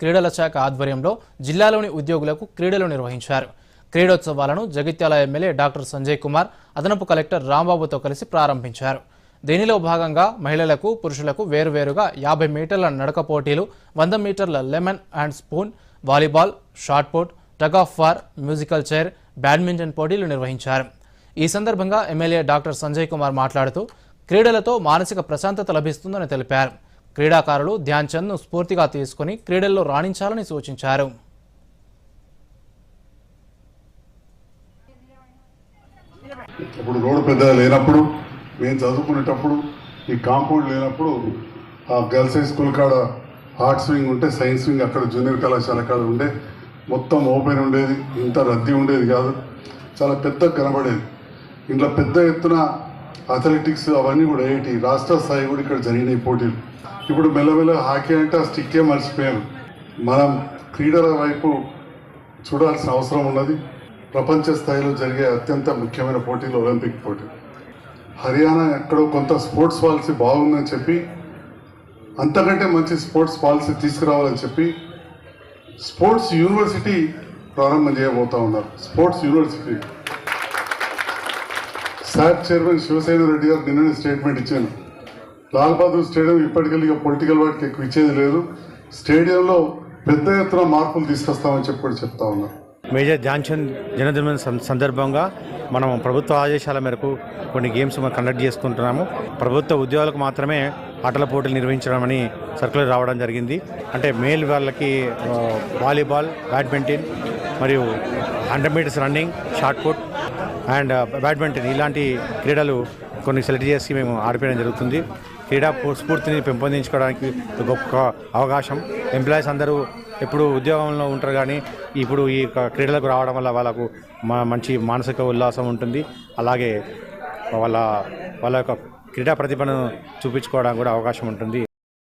క్రీడల శాఖ ఆధ్వర్యంలో జిల్లాలోని ఉద్యోగులకు క్రీడలు నిర్వహించారు. క్రీడోత్సవాలను జగిత్యాల ఎమ్మెల్యే డాక్టర్ సంజయ్ కుమార్ అదనపు కలెక్టర్ రాంబాబుతో కలిసి ప్రారంభించారు. దీనిలో భాగంగా మహిళలకు పురుషులకు వేరువేరుగా యాభై మీటర్ల నడక పోటీలు వంద మీటర్ల lemon and spoon volleyball shot put tug of war musical chair badminton పోటీలు నిర్వహించారు. ఈ సందర్భంగా ఎమ్మెల్యే డాక్టర్ సంజయ్ కుమార్ మాట్లాడుతూ క్రీడలతో మానసిక ప్రశాంతత లభిస్తుందని తెలిపారు. క్రీడాకారులు ధ్యాన్చంద్ను స్ఫూర్తిగా తీసుకుని క్రీడల్లో రాణించాలని సూచించారు. ఇప్పుడు రోడ్డు పెద్దగా లేనప్పుడు మేము చదువుకునేటప్పుడు ఈ కాంపౌండ్ లేనప్పుడు ఆ గర్ల్స్ హై స్కూల్ కాడ ఆర్ట్స్ వింగ్ ఉంటే సైన్స్ వింగ్ అక్కడ జూనియర్ కళాశాల కాడ ఉండే మొత్తం ఓపెన్ ఉండేది ఇంత రద్దీ ఉండేది కాదు. చాలా పెద్ద కనబడేది. ఇంట్లో పెద్ద ఎత్తున అథ్లెటిక్స్ అవన్నీ కూడా ఏంటి? రాష్ట్ర స్థాయి కూడా ఇక్కడ జరిగినాయి పోటీలు. ఇప్పుడు మెల్లమెల్ల హాకీ అంటే ఆ స్టిక్కే మర్చిపోయారు మనం క్రీడల వైపు చూడాల్సిన అవసరం ఉన్నది. ప్రపంచ స్థాయిలో జరిగే అత్యంత ముఖ్యమైన పోటీలు ఒలింపిక్ పోటీ. హర్యానా ఎక్కడో కొంత స్పోర్ట్స్ పాలసీ బాగుందని చెప్పి అంతకంటే మంచి స్పోర్ట్స్ పాలసీ తీసుకురావాలని చెప్పి స్పోర్ట్స్ యూనివర్సిటీ ప్రారంభం చేయబోతూ ఉన్నారు. Sports university. SAT chairman Shivasena Reddy గారు నిన్ననే స్టేట్మెంట్ ఇచ్చాను. లాల్ బహదూర్ స్టేడియం ఇప్పటికెళ్ళి ఇక పొలిటికల్ వాటికి ఎక్కువ ఇచ్చేది లేదు. స్టేడియంలో పెద్ద ఎత్తున మార్పులు తీసుకొస్తామని చెప్పి కూడా చెప్తా ఉన్నారు మేజర్ ధ్యాన్చంద్ జన్మదినం సందర్భంగా మనం ప్రభుత్వ ఆదేశాల మేరకు కొన్ని గేమ్స్ మనం కండక్ట్ చేసుకుంటున్నాము. ప్రభుత్వ ఉద్యోగులకు మాత్రమే ఆటల పోటీలు నిర్వహించడం అని సర్కులర్ రావడం జరిగింది. అంటే మేల్ వాళ్ళకి వాలీబాల్ బ్యాడ్మింటన్ మరియు hundred metres running shot put and badminton ఇలాంటి క్రీడలు కొన్ని సెలెక్ట్ చేసి మేము ఆడిపోయడం జరుగుతుంది. క్రీడా స్ఫూర్తిని పెంపొందించుకోవడానికి గొప్ప అవకాశం. ఎంప్లాయీస్ అందరూ ఎప్పుడు ఉద్యోగంలో ఉంటారు కానీ ఇప్పుడు ఈ యొక్క క్రీడలకు రావడం వల్ల వాళ్ళకు మంచి మానసిక ఉల్లాసం ఉంటుంది. అలాగే వాళ్ళ వాళ్ళ యొక్క క్రీడా ప్రతిభను చూపించుకోవడానికి కూడా అవకాశం ఉంటుంది.